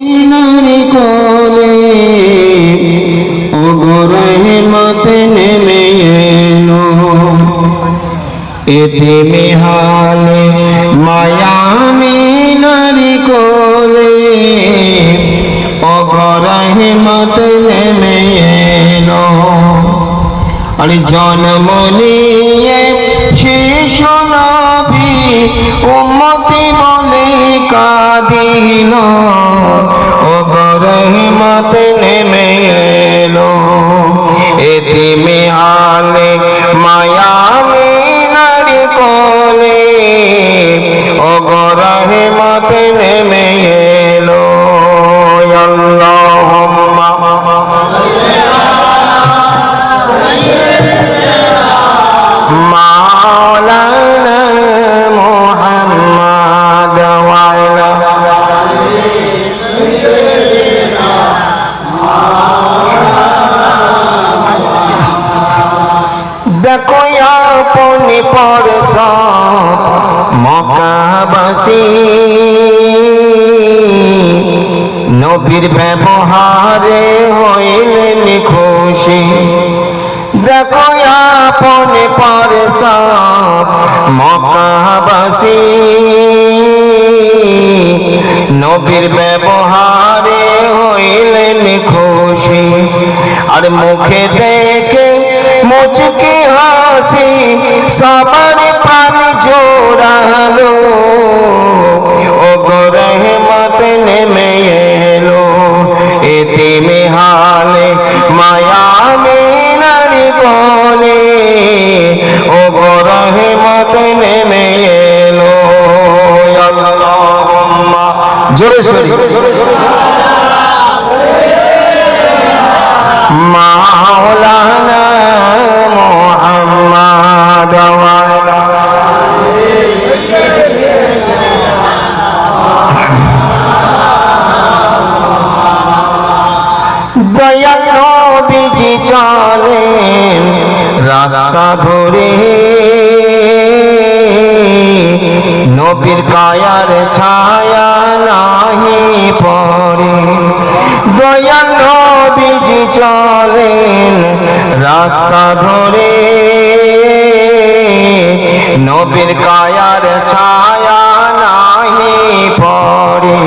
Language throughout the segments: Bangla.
নারী কোলে মেহালে মায়ামি নারী কোলে রহমত নেমে এলো। আর জন্ম নিয়ে নবী বলে কাঁদিল। ও রহমত নেমে এলো। এতে মেহালে মায়ামি নারী কলে। ও রহমত নেমে মকাবাসী নবীর ব্যবহারে হইলেন খুশি দেখো আপনি পরশ মকাবাসী নবীর ব্যবহারে হইলেন খুশি আর মুখে দেখে মুচকি হাসি সবার প্রাণ জোড়ালো। ও রহমত নেমে এলো এতে মেহালে মায়া নারী কোলে ও রহমত নেমে এলো আল্লাহুম্মা জোরে। রাস্তা ধরে নবীর কায়ার ছায়া নাহি পড়ে। দয়াল নবীজি চলেন রাস্তা ধরে। নবীর কায়ার ছায়া নাহি পড়ে।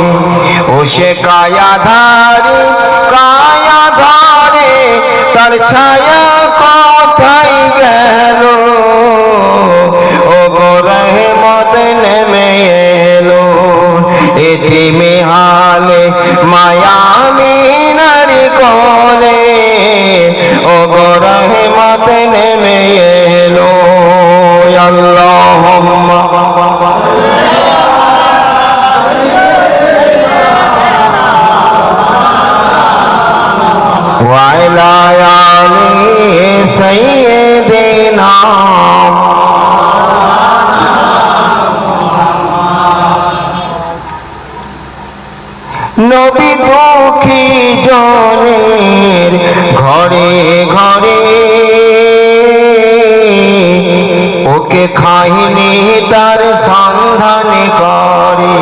ও সে কায়া ধারে কায়া ধারে তার ছায়া রহমত নেমে এলো এটি মেহালে মায়ামি নারী কোলে দুঃখী জনের ঘরে ঘরে। ওকে খাইনি তার সন্ধান করে।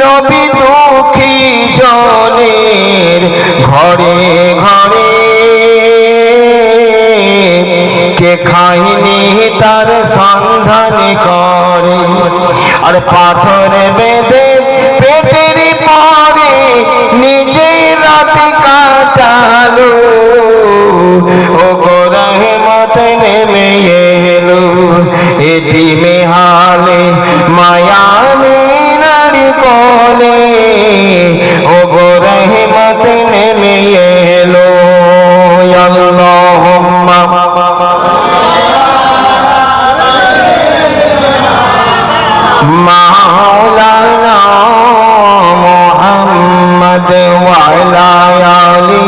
নবী দুঃখী জনের ঘরে ঘরে। কে খাইনি তার সন্ধান করে। আর পাথর বেঁধে নিজে রাত কাটালো ও রহমত নেমে এলো। এটি মেহালে মায়ামে নারী কলে। ও রহমত নেমে আলায়ালি